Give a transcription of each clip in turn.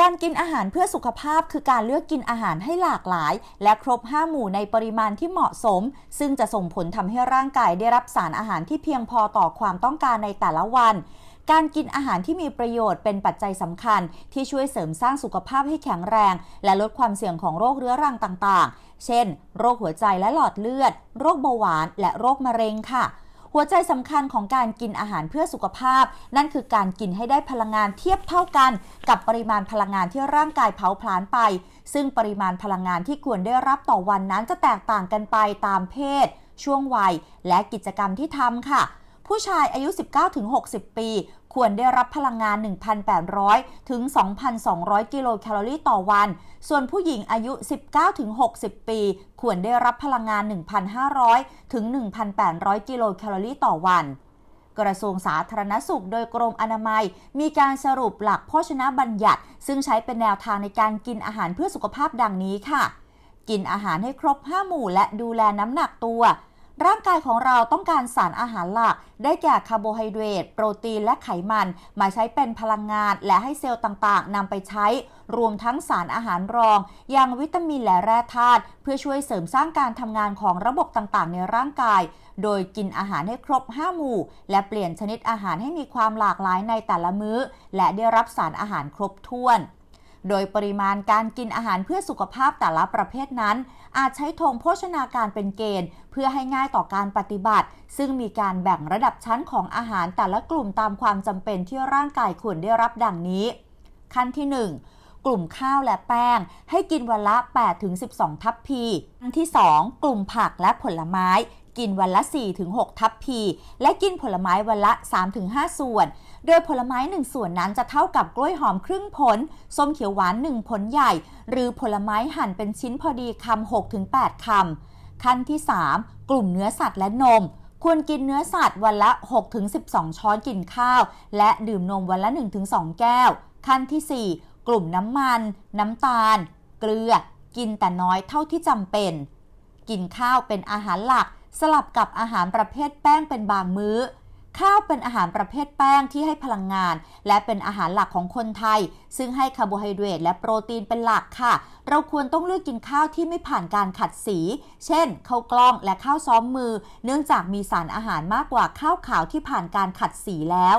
การกินอาหารเพื่อสุขภาพคือการเลือกกินอาหารให้หลากหลาย และครบ 5 หมู่ในปริมาณที่เหมาะสม ซึ่งจะส่งผลทำให้ร่างกายได้รับสารอาหารที่เพียงพอต่อความต้องการในแต่ละวัน การกินอาหารที่มีประโยชน์เป็นปัจจัยสำคัญ ที่ช่วยเสริมสร้างสุขภาพให้แข็งแรง และลดความเสี่ยงของโรคเรื้อรังต่างๆ เช่น โรคหัวใจและหลอดเลือด โรคเบาหวาน และโรคมะเร็งค่ะ หัวใจสำคัญของการกินอาหารเพื่อสุขภาพ นั่นคือการกินให้ได้พลังงานเทียบเท่ากัน กับปริมาณพลังงานที่ร่างกายเผาผลาญไป ซึ่งปริมาณพลังงานที่ควรได้รับต่อวันนั้นจะแตกต่างกันไปตามเพศ ช่วงวัย และกิจกรรมที่ทำค่ะผู้ชายอายุ 19-60 ปี ควรได้รับพลังงาน 1,800 ถึง 2,200 กิโลแคลอรี่ต่อวัน ส่วนผู้หญิงอายุ 19 ถึง 60 ปี ควรได้รับพลังงาน 1,500 ถึง 1,800 กิโลแคลอรี่ต่อวันกระทรวงสาธารณสุขโดยกรมอนามัย มีการสรุปหลักโภชนะบัญญัติ ซึ่งใช้เป็นแนวทางในการกินอาหารเพื่อสุขภาพดังนี้ค่ะ กินอาหารให้ครบ 5 หมู่และดูแลน้ำหนักตัว ร่างกายของเราต้องการสารอาหารหลัก ได้แก่คาร์โบไฮเดรตโปรตีนและไขมัน มาใช้เป็นพลังงาน และให้เซลล์ต่างๆนำไปใช้ รวมทั้งสารอาหารรอง อย่างวิตามินและแร่ธาตุเพื่อช่วยเสริมสร้างการทำงานของระบบต่างๆ ในร่างกาย โดยกินอาหารให้ครบ 5 หมู่ และเปลี่ยนชนิดอาหารให้มีความหลากหลายในแต่ละมื้อ และได้รับสารอาหารครบถ้วน โดยปริมาณการกินอาหารเพื่อสุขภาพแต่ละประเภทนั้น อาจใช้ธงโภชนาการเป็นเกณฑ์ เพื่อให้ง่ายต่อการปฏิบัติ ซึ่งมีการแบ่งระดับชั้นของอาหารแต่ละกลุ่มตามความจำเป็นที่ร่างกายควรได้รับดังนี้ ขั้นที่ 1กลุ่มข้าวและแป้ง ให้กินวันละ 8-12 ทัพพีขั้นที่ 2 กลุ่มผักและผลไม้ กินวันละ 4-6 ทัพพี และกินผลไม้วันละ 3-5 ส่วน โดยผลไม้ 1 ส่วนนั้นจะเท่ากับกล้วยหอมครึ่งผล ส้มเขียวหวาน 1 ผลใหญ่ หรือผลไม้หั่นเป็นชิ้นพอดีคำ 6-8 คำ ขั้นที่ 3 กลุ่มเนื้อสัตว์และนม ควรกินเนื้อสัตว์วันละ 6-12 ช้อนกินข้าว และดื่มนมวันละ 1-2 แก้ว ขั้นที่ 4 กลุ่มน้ำมัน น้ำตาล เกลือ กินแต่น้อยเท่าที่จำเป็น กินข้าวเป็นอาหารหลัก สลับกับอาหารประเภทแป้งเป็นบางมื้อ ข้าวเป็นอาหารประเภทแป้งที่ให้พลังงาน และเป็นอาหารหลักของคนไทย ซึ่งให้คาร์โบไฮเดรตและโปรตีนเป็นหลักค่ะ เราควรต้องเลือกกินข้าวที่ไม่ผ่านการขัดสี เช่นข้าวกล้องและข้าวซ้อมมือ เนื่องจากมีสารอาหารมากกว่าข้าวขาวที่ผ่านการขัดสีแล้ว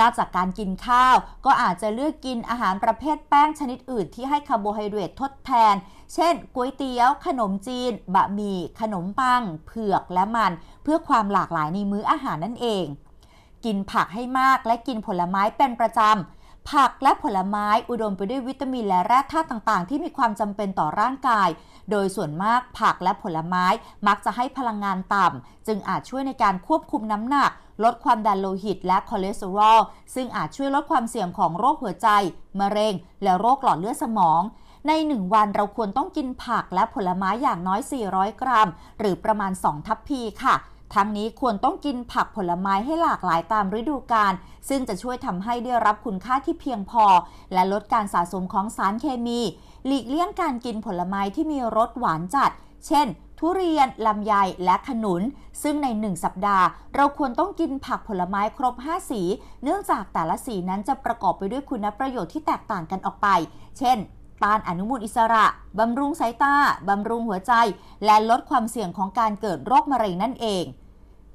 นอกจากการกินข้าว ก็อาจจะเลือกกินอาหารประเภทแป้งชนิดอื่นที่ให้คาร์โบไฮเดรตทดแทน เช่นก๋วยเตี๋ยว ขนมจีน บะหมี่ ขนมปัง เผือกและมัน เพื่อความหลากหลายในมื้ออาหารนั่นเอง กินผักให้มากและกินผลไม้เป็นประจำผักและผลไม้อุดมไปด้วยวิตามินและแร่ธาตุต่างๆ ที่มีความจำเป็นต่อร่างกาย โดยส่วนมากผักและผลไม้มักจะให้พลังงานต่ำ จึงอาจช่วยในการควบคุมน้ำหนัก ลดความดันโลหิตและคอเลสเตอรอล ซึ่งอาจช่วยลดความเสี่ยงของโรคหัวใจ มะเร็ง และโรคหลอดเลือดสมอง ใน 1 วันเราควรต้องกินผักและผลไม้อย่างน้อย 400 กรัม หรือประมาณ 2 ทัพพีค่ะทั้งนี้ควรต้องกินผักผลไม้ให้หลากหลายตามฤดูกาลซึ่งจะช่วยทำให้ได้รับคุณค่าที่เพียงพอ และลดการสะสมของสารเคมี หลีกเลี่ยงการกินผลไม้ที่มีรสหวานจัด เช่น ทุเรียน ลำไย และขนุน ซึ่งใน 1 สัปดาห์ เราควรต้องกินผักผลไม้ครบ 5 สี เนื่องจากแต่ละสีนั้นจะประกอบไปด้วยคุณประโยชน์ที่แตกต่างกันออกไป เช่นต้านอนุมูลอิสระ บำรุงสายตา บำรุงหัวใจ และลดความเสี่ยงของการเกิดโรคมะเร็งนั่นเอง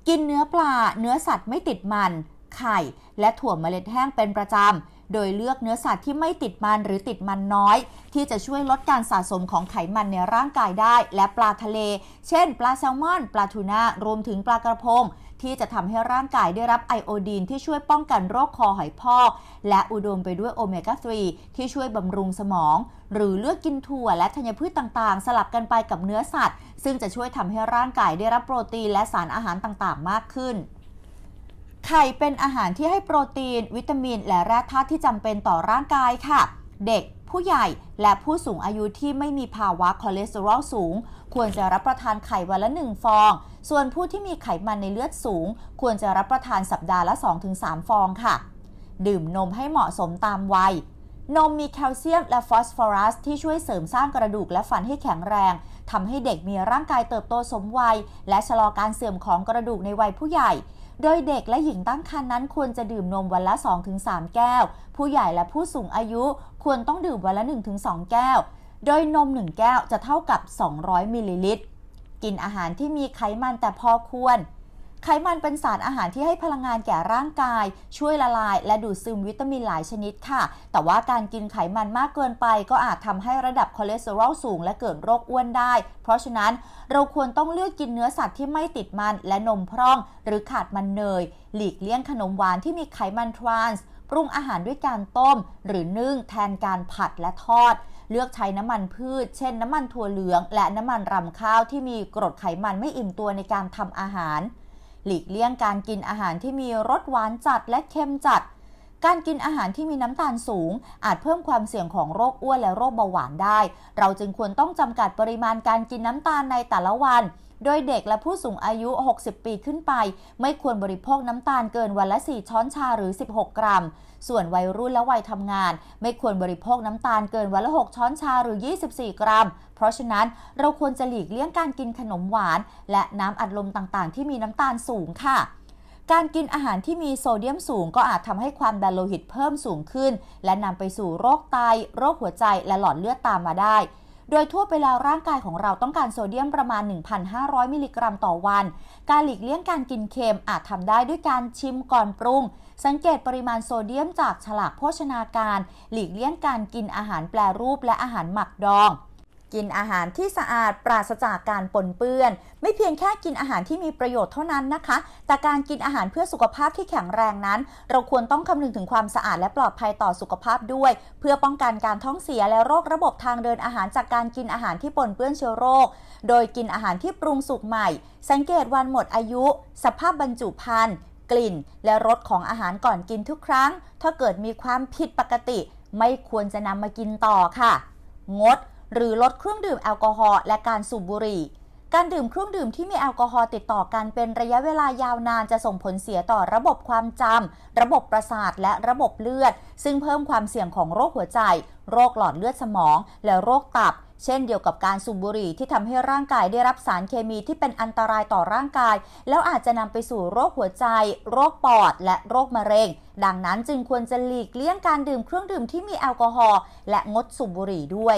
กินเนื้อปลา เนื้อสัตว์ไม่ติดมัน ไข่ และถั่วเมล็ดแห้งเป็นประจำ โดยเลือกเนื้อสัตว์ที่ไม่ติดมันหรือติดมันน้อย ที่จะช่วยลดการสะสมของไขมันในร่างกายได้ และปลาทะเล เช่น ปลาแซลมอน ปลาทูน่ารวมถึงปลากระพงที่จะทำให้ร่างกายได้รับไอโอดีนที่ช่วยป้องกันโรคคอหอยพอกและอุดมไปด้วยโอเมก้า 3 ที่ช่วยบำรุงสมอง หรือเลือกกินถั่วและธัญพืชต่างๆ สลับกันไปกับเนื้อสัตว์ ซึ่งจะช่วยทำให้ร่างกายได้รับโปรตีนและสารอาหารต่างๆ มากขึ้น ไข่เป็นอาหารที่ให้โปรตีน วิตามิน และแร่ธาตุที่จำเป็นต่อร่างกายค่ะ เด็กผู้ใหญ่และผู้สูงอายุที่ไม่มีภาวะคอเลสเตอรอลสูง ควรจะรับประทานไข่วันละ 1 ฟอง ส่วนผู้ที่มีไขมันในเลือดสูง ควรจะรับประทานสัปดาห์ละ 2-3 ฟองค่ะ ดื่มนมให้เหมาะสมตามวัย นมมีแคลเซียมและฟอสฟอรัส ที่ช่วยเสริมสร้างกระดูกและฟันให้แข็งแรงทำให้เด็กมีร่างกายเติบโตสมวัย และชะลอการเสื่อมของกระดูกในวัยผู้ใหญ่ โดยเด็กและหญิงตั้งครรภ์นั้นควรจะดื่มนมวันละ 2-3 แก้ว ผู้ใหญ่และผู้สูงอายุควรต้องดื่มวันละ 1-2 แก้ว โดยนม 1 แก้วจะเท่ากับ 200 มิลลิลิตร กินอาหารที่มีไขมันแต่พอควร ไขมันเป็นสารอาหารที่ให้พลังงานแก่ร่างกาย ช่วยละลาย และดูดซึมวิตามินหลายชนิดค่ะ แต่ว่าการกินไขมันมากเกินไป ก็อาจทำให้ระดับคอเลสเตอรอลสูง และเกิดโรคอ้วนได้ เพราะฉะนั้นเราควรต้องเลือกกินเนื้อสัตว์ที่ไม่ติดมันและนมพร่อง หรือขาดมันเนย หลีกเลี่ยงขนมหวานที่มีไขมันทรานส์ปรุงอาหารด้วยการต้ม หรือนึ่งแทนการผัดและทอด เลือกใช้น้ำมันพืช เช่น น้ำมันถั่วเหลือง และน้ำมันรำข้าวที่มีกรดไขมันไม่อิ่มตัวในการทำอาหาร หลีกเลี่ยงการกินอาหารที่มีรสหวานจัดและเค็มจัด การกินอาหารที่มีน้ำตาลสูง อาจเพิ่มความเสี่ยงของโรคอ้วนและโรคเบาหวานได้ เราจึงควรต้องจำกัดปริมาณการกินน้ำตาลในแต่ละวัน โดยเด็กและผู้สูงอายุ 60 ปีขึ้นไป ไม่ควรบริโภคน้ำตาลเกินวันละ 4 ช้อนชาหรือ 16 กรัม ส่วนวัยรุ่นและวัยทำงาน ไม่ควรบริโภคน้ำตาลเกินวันละ 6 ช้อนชาหรือ 24 กรัม เพราะฉะนั้นเราควรจะหลีกเลี่ยงการกินขนมหวาน และน้ำอัดลมต่างๆ ที่มีน้ำตาลสูงค่ะ การกินอาหารที่มีโซเดียมสูงก็อาจทำให้ความดันโลหิตเพิ่มสูงขึ้น และนำไปสู่โรคไต โรคหัวใจ และหลอดเลือดตามมาได้ โดยทั่วไปแล้วร่างกายของเราต้องการโซเดียมประมาณ 1,500 มิลลิกรัมต่อวัน การหลีกเลี่ยงการกินเค็มอาจทำได้ด้วยการชิมก่อนปรุง สังเกตปริมาณโซเดียมจากฉลากโภชนาการ หลีกเลี่ยงการกินอาหารแปรรูปและอาหารหมักดอง กินอาหารที่สะอาดปราศจากการปนเปื้อน ไม่เพียงแค่กินอาหารที่มีประโยชน์เท่านั้นนะคะ แต่การกินอาหารเพื่อสุขภาพที่แข็งแรงนั้น เราควรต้องคำนึงถึงความสะอาดและปลอดภัยต่อสุขภาพด้วย เพื่อป้องกันการท้องเสียและโรคระบบทางเดินอาหารจากการกินอาหารที่ปนเปื้อนเชื้อโรค โดยกินอาหารที่ปรุงสุกใหม่ สังเกตวันหมดอายุ สภาพบรรจุภัณฑ์กลิ่น และรสของอาหารก่อนกินทุกครั้ง ถ้าเกิดมีความผิดปกติ ไม่ควรจะนำมากินต่อค่ะ งด หรือลดเครื่องดื่มแอลกอฮอล์และการสูบบุหรี่ การดื่มเครื่องดื่มที่มีแอลกอฮอล์ติดต่อกันเป็นระยะเวลายาวนานจะส่งผลเสียต่อระบบความจำ ระบบประสาท และระบบเลือด ซึ่งเพิ่มความเสี่ยงของโรคหัวใจ โรคหลอดเลือดสมอง และโรคตับเช่นเดียวกับการสูบบุหรี่ที่ทำให้ร่างกายได้รับสารเคมีที่เป็นอันตรายต่อร่างกาย แล้วอาจจะนำไปสู่โรคหัวใจ โรคปอด และโรคมะเร็ง ดังนั้นจึงควรจะหลีกเลี่ยงการดื่มเครื่องดื่มที่มีแอลกอฮอล์และงดสูบบุหรี่ด้วย